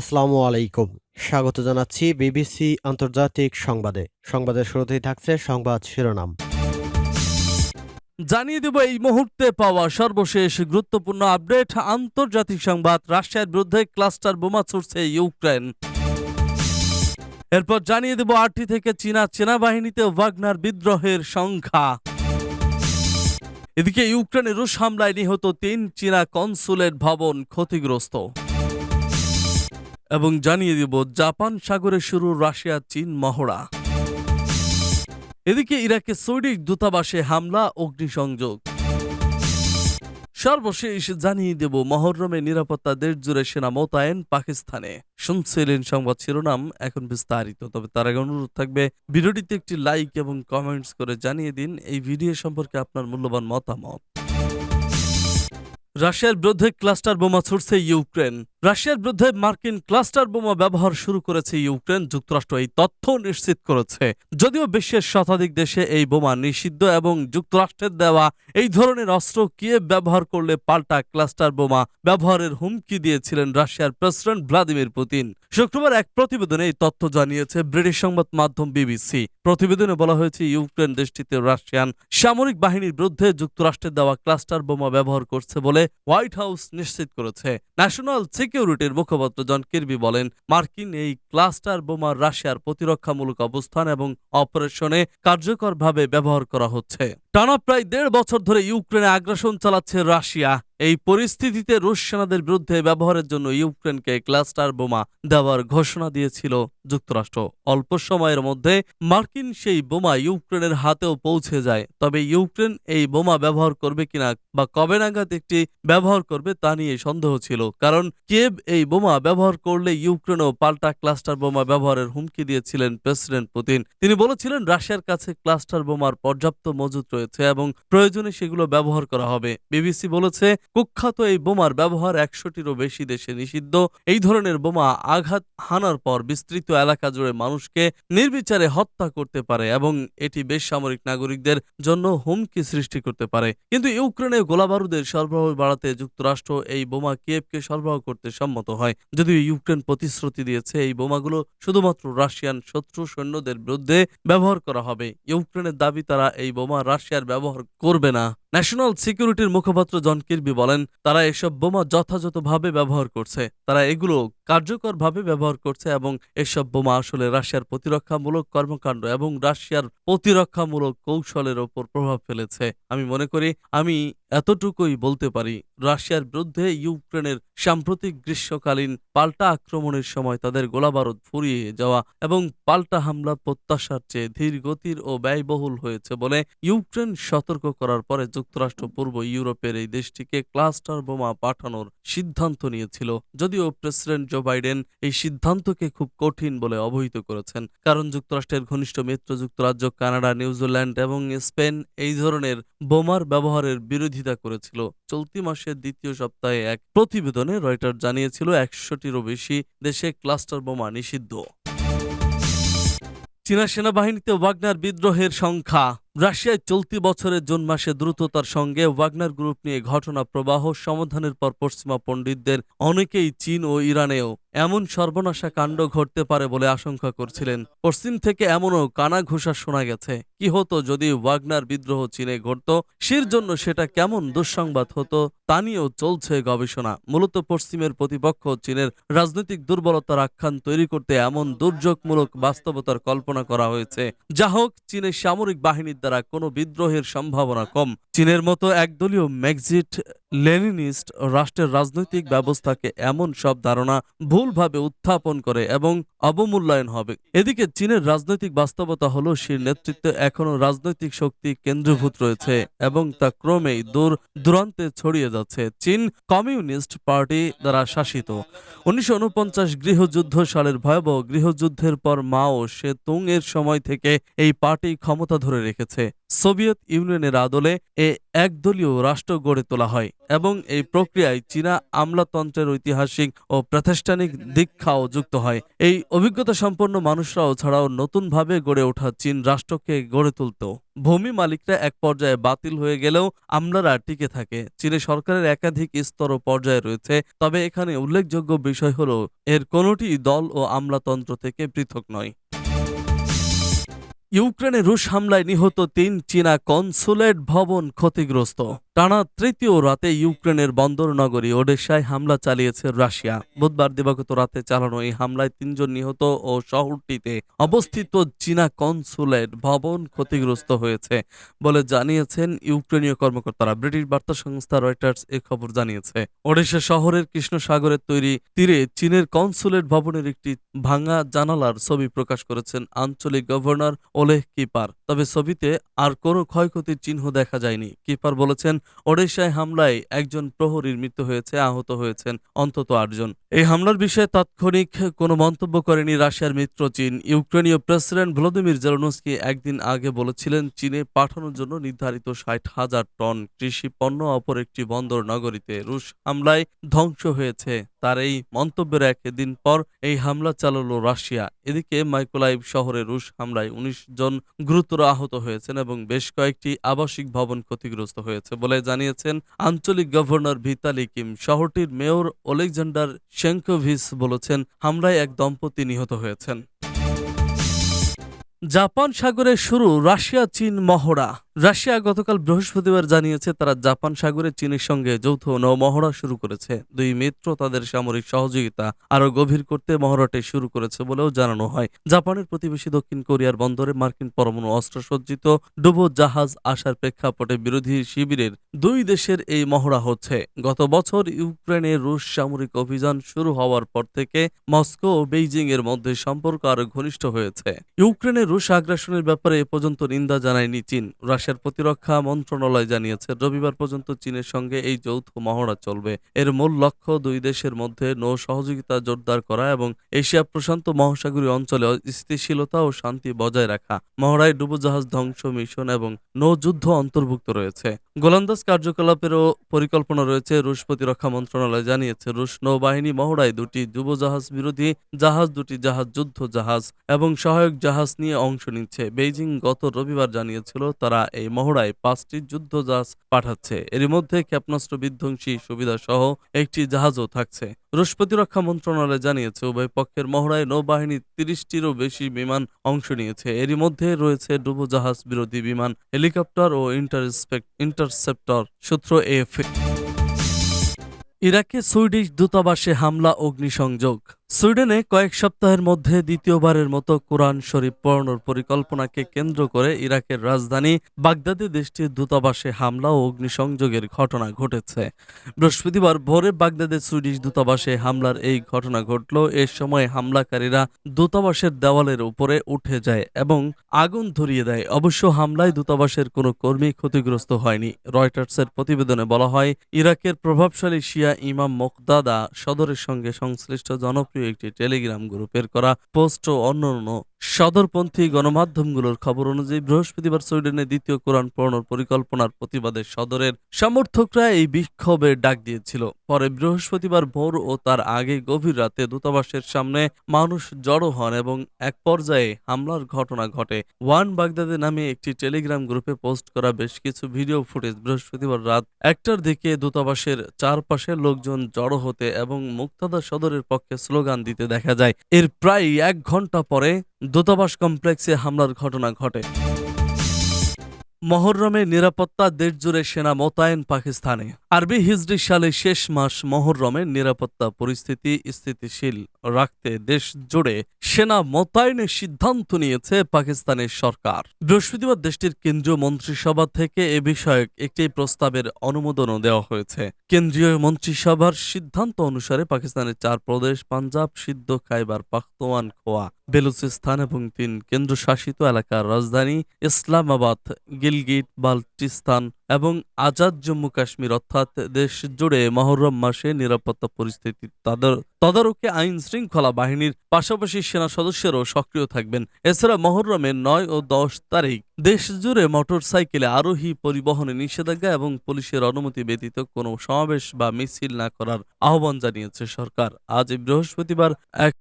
আসসালামু আলাইকুম। স্বাগত জানাচ্ছি বিবিসি আন্তর্জাতিক সংবাদে। সংবাদের শুরুতেই থাকছে সংবাদ শিরোনাম। জানিয়ে দেব এই মুহূর্তে পাওয়া সর্বশেষ গুরুত্বপূর্ণ আপডেট। আন্তর্জাতিক সংবাদ, রাশিয়ার বিরুদ্ধে ক্লাস্টার বোমা ছুড়ছে ইউক্রেন। এরপর জানিয়ে দেব আটটি থেকে চীনা সেনাবাহিনীতে ওয়াগনার বিদ্রোহের সংখ্যা। এদিকে ইউক্রেনে রুশ হামলায় নিহত তিন চীনা কনসুলেট ভবন ক্ষতিগ্রস্ত। এবং জানিয়ে দেব, জাপান সাগরে শুরু রাশিয়া, চীন মহড়া। এদিকে ইরাকে সৌদি দূতাবাসে হামলা, অগ্নিসংযোগ। সর্বশেষ জানিয়ে দেব, মহরমে নিরাপত্তা দেশ জুড়ে সেনা মোতায়েন পাকিস্তানে। শুনছিলেন সংবাদ শিরোনাম, এখন বিস্তারিত। তবে তার আগে অনুরোধ থাকবে, ভিডিওটিতে একটি লাইক এবং কমেন্টস করে জানিয়ে দিন, এই ভিডিও সম্পর্কে আপনার মূল্যবান মতামত। রাশিয়ার বিরুদ্ধে ক্লাস্টার বোমা ছুটছে ইউক্রেন। রাশিয়ার বিরুদ্ধে মার্কিন ক্লাস্টার বোমা ব্যবহার শুরু করেছে ইউক্রেন, যুক্তরাষ্ট্র এই তথ্য নিশ্চিত করেছে। যদিও বিশ্বের শতাধিক দেশে এই বোমা নিষিদ্ধ এবং যুক্তরাষ্ট্রের দেওয়া এই ধরনের অস্ত্র কিয়েভ ব্যবহার করলে পাল্টা ক্লাস্টার বোমা ব্যবহারের হুমকি দিয়েছিলেন রাশিয়ার প্রেসিডেন্ট ভ্লাদিমির পুতিন। শুক্রবার এক প্রতিবেদনে এই তথ্য জানিয়েছে ব্রিটিশ সংবাদ মাধ্যম বিবিসি। প্রতিবেদনে বলা হয়েছে, ইউক্রেন দেশটিতে রাশিয়ান সামরিক বাহিনীর বিরুদ্ধে যুক্তরাষ্ট্রের দেওয়া ক্লাস্টার বোমা ব্যবহার করছে বলে হোয়াইট হাউস নিশ্চিত করেছে। ন্যাশনাল সিকিউরিটির মুখপাত্র জন কির্বি বলেন, মার্কিন এই ক্লাস্টার বোমা রাশিয়ার প্রতিরক্ষামূলক অবস্থান এবং অপারেশনে কার্যকরভাবে ব্যবহার করা হচ্ছে। টানা প্রায় দেড় বছর ধরে ইউক্রেনে আগ্রাসন চালাচ্ছে রাশিয়া। এই পরিস্থিতিতে রুশ সেনাদের বিরুদ্ধে ব্যবহারের জন্য ইউক্রেনকে ক্লাস্টার বোমা দেওয়ার ঘোষণা দিয়েছিল। যুক্তরাষ্ট্র। অল্প সময়ের মধ্যে মার্কিন সেই বোমা ইউক্রেনের হাতেও পৌঁছে যায়। তবে ইউক্রেন এই বোমা ব্যবহার করবে কিনা বা কবে নাগাদ একটি ব্যবহার করবে তা নিয়ে সন্দেহ ছিল। কারণ কেব এই বোমা ব্যবহার করলে ইউক্রেনও পাল্টা ক্লাস্টার বোমা ব্যবহারের হুমকি দিয়েছিলেন প্রেসিডেন্ট পুতিন। তিনি বলেছিলেন, রাশিয়ার কাছে ক্লাস্টার বোমার পর্যাপ্ত মজুত রয়েছে এবং প্রয়োজনে সেগুলো ব্যবহার করা হবে। বিবিসি বলেছে, কুখ্যাত এই বোমার ব্যবহার একশোটিরও বেশি দেশে নিষিদ্ধ। এই ধরনের বোমা আঘাত হানার পর বিস্তৃত এলাকা জুড়ে মানুষকে নির্বিচারে হত্যা করতে পারে এবং এটি বেসামরিক নাগরিকদের জন্য হুমকি সৃষ্টি করতে পারে। কিন্তু ইউক্রেনে গোলাবারুদের সরবরাহ বাড়াতে যুক্তরাষ্ট্র এই বোমা কিয়েভকে সরবরাহ করতে সম্মত হয়। যদিও ইউক্রেন প্রতিশ্রুতি দিয়েছে, এই বোমাগুলো শুধুমাত্র রাশিয়ান শত্রু সৈন্যদের বিরুদ্ধে ব্যবহার করা হবে। ইউক্রেনের দাবি, তারা এই বোমা রাশিয়ার ব্যবহার করবে না। ন্যাশনাল সিকিউরিটির মুখপাত্র জন কির্বি বলেন, তারা এসব বোমা যথাযথভাবে ব্যবহার করছে। তারা এগুলো কার্যকরভাবে ব্যবহার করছে এবং এসব বোমা আসলে রাশিয়ার প্রতিরক্ষামূলক কর্মকাণ্ড এবং রাশিয়ার প্রতিরক্ষামূলক কৌশলের ওপর প্রভাব ফেলেছে। আমি মনে করি, আমি এতটুকুই বলতে পারি, রাশিয়ার বিরুদ্ধে ইউক্রেনের সাম্প্রতিক গ্রীষ্মকালীন পাল্টা আক্রমণের সময় তাদের গোলাবারুদ ফুরিয়ে যাওয়া এবং পাল্টা হামলা প্রত্যাশার চেয়ে ধীর গতির ও ব্যয়বহুল হয়েছে বলে ইউক্রেন সতর্ক করার পরে যুক্তরাষ্ট্র পূর্ব ইউরোপের এই দেশটিকে ক্লাস্টার বোমা পাঠানোর সিদ্ধান্ত নিয়েছিল, যদিও প্রেসিডেন্ট জো বাইডেন এই সিদ্ধান্তকে খুব কঠিন বলে অবহিত করেছেন। কারণ যুক্তরাষ্ট্রের ঘনিষ্ঠ মিত্র, যুক্তরাজ্য, কানাডা, নিউজিল্যান্ড এবং স্পেন এই ধরনের বোমার ব্যবহারের বিরোধিতা করেছিল। চলতি মাসের দ্বিতীয় সপ্তাহে এক প্রতিবেদনে রয়টার জানিয়েছিল, একশোটিরও বেশি দেশে ক্লাস্টার বোমা নিষিদ্ধ। চীনা সেনাবাহিনীতে ওয়াগনার বিদ্রোহের সংখ্যা রাশিয়ায় চলতি বছরের জুন মাসে দ্রুততার সঙ্গে ওয়াগনার গ্রুপ নিয়ে ঘটনা প্রবাহ সমাধানের পর পশ্চিমা পণ্ডিতদের অনেকেই চীন ও ইরানেও এমন সর্বনাশা কাণ্ড ঘটতে পারে বলে আশঙ্কা করছিলেন। পশ্চিম থেকে এমনও কানা ঘোষা শোনা গেছে। কি হতো যদি ওয়াগনার বিদ্রোহ চীনে ঘটত? সের জন্য সেটা কেমন দুঃসংবাদ হতো? তা নিয়েও চলছে গবেষণা। মূলত পশ্চিমের প্রতিপক্ষ চীনের রাজনৈতিক দুর্বলতার আখ্যান তৈরি করতে এমন দুর্যোগমূলক বাস্তবতার কল্পনা করা হয়েছে। যা হোক, চীনের সামরিক বাহিনীর দ্বারা কোনো বিদ্রোহের সম্ভাবনা কম। চীনের মতো একদলীয় ম্যাগজিট লেনিনিস্ট রাষ্ট্রের রাজনৈতিক ব্যবস্থাকে এমন সব ধারণা ভুলভাবে উত্থাপন করে এবং অবমূল্যায়ন হবে। এদিকে চীনের রাজনৈতিক বাস্তবতা হলো সেই নেতৃত্বে এখনও রাজনৈতিক শক্তি কেন্দ্রীভূত রয়েছে এবং তা ক্রমেই দূর দূরান্তে ছড়িয়ে যাচ্ছে। চীন কমিউনিস্ট পার্টি দ্বারা শাসিত। উনিশশো ঊনপঞ্চাশ গৃহযুদ্ধ সালের ভয়াবহ গৃহযুদ্ধের পর মাও সে তুং এর সময় থেকে এই পার্টি ক্ষমতা ধরে রেখেছে। সোভিয়েত ইউনিয়নের আদলে এ একদলীয় রাষ্ট্র গড়ে তোলা হয় এবং এই প্রক্রিয়ায় চীনা আমলাতন্ত্রের ঐতিহাসিক ও প্রাতিষ্ঠানিক দীক্ষাও যুক্ত হয়। এই অভিজ্ঞতা সম্পন্ন মানুষরাও ছাড়াও নতুনভাবে গড়ে ওঠা চীন রাষ্ট্রকে গড়ে তুলত। ভূমি মালিকরা এক পর্যায়ে বাতিল হয়ে গেলেও আমলারা টিকে থাকে। চীনে সরকারের একাধিক স্তর পর্যায়ে রয়েছে, তবে এখানে উল্লেখযোগ্য বিষয় হল, এর কোনোটি দল ও আমলাতন্ত্র থেকে পৃথক নয়। ইউক্রেনে রুশ হামলায় নিহত তিন চীনা কনসুলেট ভবন ক্ষতিগ্রস্ত। টানা তৃতীয় রাতে ইউক্রেনের বন্দর নগরী ওডেশায় হামলা চালিয়েছে রাশিয়া। বুধবার দিবাগত রাতে চালানো এই হামলায় তিনজন নিহত ও শহরটিতে অবস্থিত চীনা কনসুলেট ভবন ক্ষতিগ্রস্ত হয়েছে বলে জানিয়েছেন ইউক্রেনীয় কর্মকর্তারা। ব্রিটিশ বার্তা সংস্থা রয়টার্স এ খবর জানিয়েছে। ওডেশা শহরের কৃষ্ণ সাগরের তৈরি তীরে চীনের কনসুলেট ভবনের একটি ভাঙা জানালার ছবি প্রকাশ করেছেন আঞ্চলিক গভর্নর ওলেহ কিপার। তবে ছবিতে আর কোনো ক্ষয়ক্ষতির চিহ্ন দেখা যায়নি। কিপার বলেছেন ওডেশায় হামলায় একজন প্রহরীর মৃত্যু হয়েছে, আহত হয়েছেন অন্তত আটজন। এই হামলার বিষয়ে তাৎক্ষণিক কোনো মন্তব্য করেনি রাশিয়ার মিত্র চীন। ইউক্রেনীয় প্রেসিডেন্ট ভ্লাদিমির জেলনস্কি একদিন আগে বলেছিলেন, চীনে পাঠানোর জন্য নির্ধারিত ষাট হাজার টন কৃষি পণ্য অপর একটি বন্দর নগরীতে রুশ হামলায় ধ্বংস হয়েছে। তার এই মন্তব্যের একদিন পর এই হামলা চালালো রাশিয়া। এদিকে মাইকোলাইভ শহরে রুশ হামলায় উনিশ জন গুরুতর আহত হয়েছেন এবং বেশ কয়েকটি আবাসিক ভবন ক্ষতিগ্রস্ত হয়েছে বলে জানিয়েছেন আঞ্চলিক গভর্নর ভিতালি কিম। শহরটির মেয়র ওলেকজান্ডার শেঙ্কোভিস বলেছেন, হামলায় এক দম্পতি নিহত হয়েছেন। জাপান সাগরে শুরু রাশিয়া, চীন, মহড়া। রাশিয়া গতকাল বৃহস্পতিবার জানিয়েছে, তারা জাপান সাগরে চীনের সঙ্গে যৌথ নৌমহড়া শুরু করেছে। দুই মিত্র তাদের সামরিক সহযোগিতা আরও গভীর করতে মহড়াটি শুরু করেছে বলেও জানানো হয়। জাপানের প্রতিবেশী দক্ষিণ কোরিয়ার বন্দরে মার্কিন পরমাণু অস্ত্রসজ্জিত ডুবো জাহাজ আসার প্রেক্ষাপটে বিরোধী শিবিরের দুই দেশের এই মহড়া হচ্ছে। গত বছর ইউক্রেনে রুশ সামরিক অভিযান শুরু হওয়ার পর থেকে মস্কো ও বেইজিং এর মধ্যে সম্পর্ক আরও ঘনিষ্ঠ হয়েছে। ইউক্রেনে রুশ আগ্রাসনের ব্যাপারে এ পর্যন্ত নিন্দা জানায়নি চীন। রাশিয়ার প্রতিরক্ষা মন্ত্রণালয় জানিয়েছে, রবিবার পর্যন্ত চীনের সঙ্গে এই যৌথ মহড়া চলবে। এর মূল লক্ষ্য দুই দেশের মধ্যে নৌ সহযোগিতা জোরদার করা এবং এশিয়া প্রশান্ত মহাসাগরীয় অঞ্চলে স্থিতিশীলতা ও শান্তি বজায় রাখা। মহড়ায় ডুবোজাহাজ ধ্বংস মিশন এবং নৌযুদ্ধ অন্তর্ভুক্ত রয়েছে। গোলন্দাজ কার্যকলাপেরও পরিকল্পনা রয়েছে, রুশ প্রতিরক্ষা মন্ত্রণালয় জানিয়েছে। রুশ নৌবাহিনী মহড়ায় দুটি ডুবোজাহাজ বিরোধী জাহাজ, দুটি জাহাজ যুদ্ধ জাহাজ এবং সহায়ক জাহাজ নিয়ে অংশ নিচ্ছে। বেইজিং গত রবিবার জানিয়েছিল, তারা এই মহড়ায় পাঁচটি যুদ্ধ জাহাজ পাঠাচ্ছে। এর মধ্যে ক্ষেপণাস্ত্র বিধ্বংসী সুবিধা সহ একটি জাহাজও থাকছে। রুশ প্রতিরক্ষা মন্ত্রণালয় জানিয়েছে, উভয় পক্ষের মহড়ায় নৌবাহিনী তিরিশটিরও বেশি বিমান অংশ নিয়েছে। এরই মধ্যে রয়েছে ডুবোজাহাজ বিরোধী বিমান, হেলিকপ্টার ও ইন্টারসেপ্টর সূত্র এফ ইরাকে সুইডিশ দূতাবাসে হামলা, অগ্নিসংযোগ। সুইডেনে কয়েক সপ্তাহের মধ্যে দ্বিতীয়বারের মতো কোরআন শরীফ পড়ানোর পরিকল্পনাকে কেন্দ্র করে ইরাকের রাজধানী বাগদাদে দেশটির দূতাবাসে হামলা ও অগ্নিসংযোগের ঘটনা ঘটেছে। বৃহস্পতিবার ভোরে বাগদাদের সুইডিশ দূতাবাসে হামলার এই ঘটনা ঘটল। এ সময় হামলাকারীরা দূতাবাসের দেওয়ালের উপরে উঠে যায় এবং আগুন ধরিয়ে দেয়। অবশ্য হামলায় দূতাবাসের কোনো কর্মী ক্ষতিগ্রস্ত হয়নি। রয়টার্সের প্রতিবেদনে বলা হয়, ইরাকের প্রভাবশালী শিয়া ইমাম মোকদাদা সদরের সঙ্গে সংশ্লিষ্ট জনপ্রিয় একটি টেলিগ্রাম গ্রুপের করা পোস্ট ও অন্যান্য সদরপন্থী গণমাধ্যমগুলোর খবর অনুযায়ী বৃহস্পতিবার সুইডেনে দ্বিতীয় কোরআন পড়ানোর পরিকল্পনার প্রতিবাদে সদরের সমর্থকরা এই বিক্ষোভের ডাক দিয়েছিল। পরে বৃহস্পতিবার ভোর ও তার আগে গভীর রাতে দূতাবাসের সামনে মানুষ জড়ো হন এবং এক পর্যায়ে হামলার ঘটনা ঘটে। ওয়ান বাগদাদে নামে একটি টেলিগ্রাম গ্রুপে পোস্ট করা বেশ কিছু ভিডিও ফুটেজ বৃহস্পতিবার রাত একটার দিকে দূতাবাসের চারপাশে লোকজন জড়ো হতে এবং মুক্তাদা সদরের পক্ষে স্লোগান দিতে দেখা যায়। এর প্রায় এক ঘণ্টা পরে দূতাবাস কমপ্লেক্সে হামলার ঘটনা ঘটে। মহরমে নিরাপত্তা দেশজুড়ে সেনা মোতায়েন পাকিস্তানে। আরবি হিজরি সালে শেষ মাস মহরমের নিরাপত্তা পরিস্থিতি স্থিতিশীল রাখতে দেশ জুড়ে সেনা মোতায়েনের সিদ্ধান্ত নিয়েছে পাকিস্তানের সরকার। বৃহস্পতিবার দেশটির কেন্দ্রীয় মন্ত্রিসভা থেকে এ বিষয়ক একটি প্রস্তাবের অনুমোদনও দেওয়া হয়েছে। কেন্দ্রীয় মন্ত্রিসভার সিদ্ধান্ত অনুসারে পাকিস্তানের চার প্রদেশ, পাঞ্জাব সিদ্ধ খাইবার পাখতোয়ান খোয়া বেলুচিস্তান এবং তিন কেন্দ্রশাসিত এলাকার রাজধানী ইসলামাবাদ, গিলগিট বাল্টিস্তান এবং আজাদ জম্মু কাশ্মীর অর্থাৎ দেশ জুড়ে মহরম মাসে নিরাপত্তা পরিস্থিতি তাদের তদারকি আইন শৃঙ্খলা বাহিনীর পাশাপাশি সেনা সদস্যরাও সক্রিয় থাকবেন। এছাড়া মহরমের নয় ও দশ তারিখ দেশ জুড়ে মোটর সাইকেলে আরোহী পরিবহনে নিষেধাজ্ঞা এবং পুলিশের অনুমতি ব্যতীত কোনো সমাবেশ বা মিছিল না করার আহ্বান জানিয়েছে সরকার। আজ বৃহস্পতিবার এক